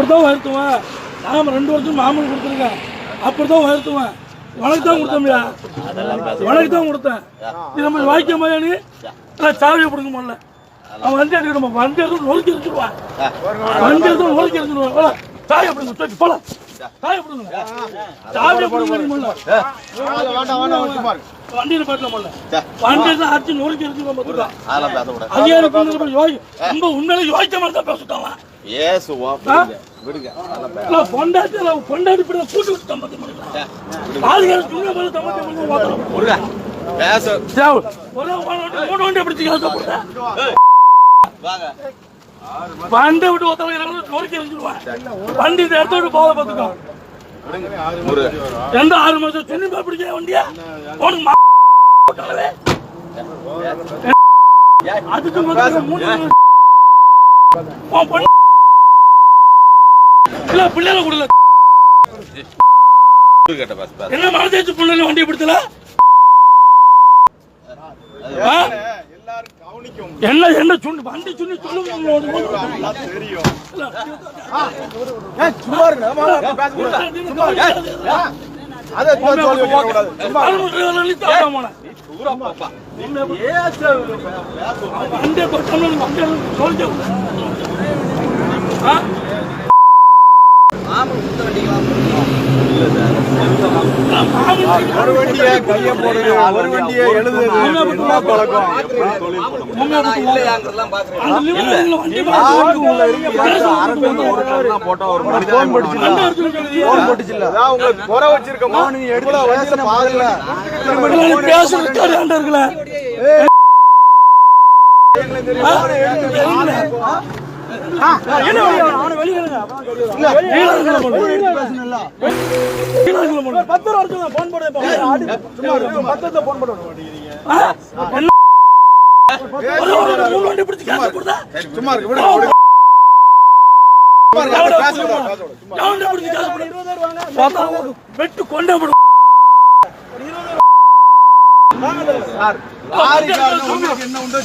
அப்படித்தான் உயர்த்துவேன் நாம ரெண்டு வருஷம் மாமன் கொடுத்துருக்கேன். அப்படித்தான் உயர்த்துவேன் உனக்கு தான் கொடுத்தோம்யா உனக்கு தான் கொடுத்தேன். இது நம்ம வாய்க்க மாதிரி சாவியை பிடிக்க முடியல. அவன் வண்டி எடுக்கணும் வண்டி எடுத்து நொறுக்கி எடுத்துருவான். வண்டி எடுத்து நொறுக்கி எடுத்துருவான். சாவியை பிடிங்க தூக்கி போல சாவியை பிடிங்க. சாவியை பிடிங்க முதல்ல. வண்டியில போயிடல முதல்ல வண்டி தான் அடிச்சு நொறுக்கி எடுத்துருவான் அதிகாரி யோகி ரொம்ப உண்மையில யோசிச்ச மாதிரி தான் பேசிட்டான் ஏசுவோம் விடுங்க பொண்டாட்டி பொண்டாட்டி கூட்டி. பாதுகாப்பு பேச. வண்டி விட்டு ஒருத்தவங்க இறங்குறது நொறுக்கி எறிஞ்சிருவான். வண்டி இந்த இடத்த விட்டு போக பார்த்துக்கோ. எந்த ஆறு மாசம் துணி போய் பிடிக்கிற வண்டியா? உனக்கு. அதுக்கு மூணு இல்ல, பிள்ளைகளை கொடுல. என்ன மனதேச்சு பிள்ளைங்க வண்டியை பிடிச்சல ஆ? என்ன என்ன சுண்டு வண்டி சுண்டி ஒரு வண்டியை கைய போடுறது ஒரு வண்டியை எழுதுறது என்ன பழக்கம் போன் பத்து ரூபா போன் போட பத்தத்தை போன் கொடுத்தா சும்மா இருக்கு விடு வெட்டு கொண்டே என்ன உண்டோ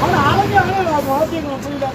அவனை அரைஞ்சு அரைஞ்சு வளர்த்திக்கணும் புரியுதா?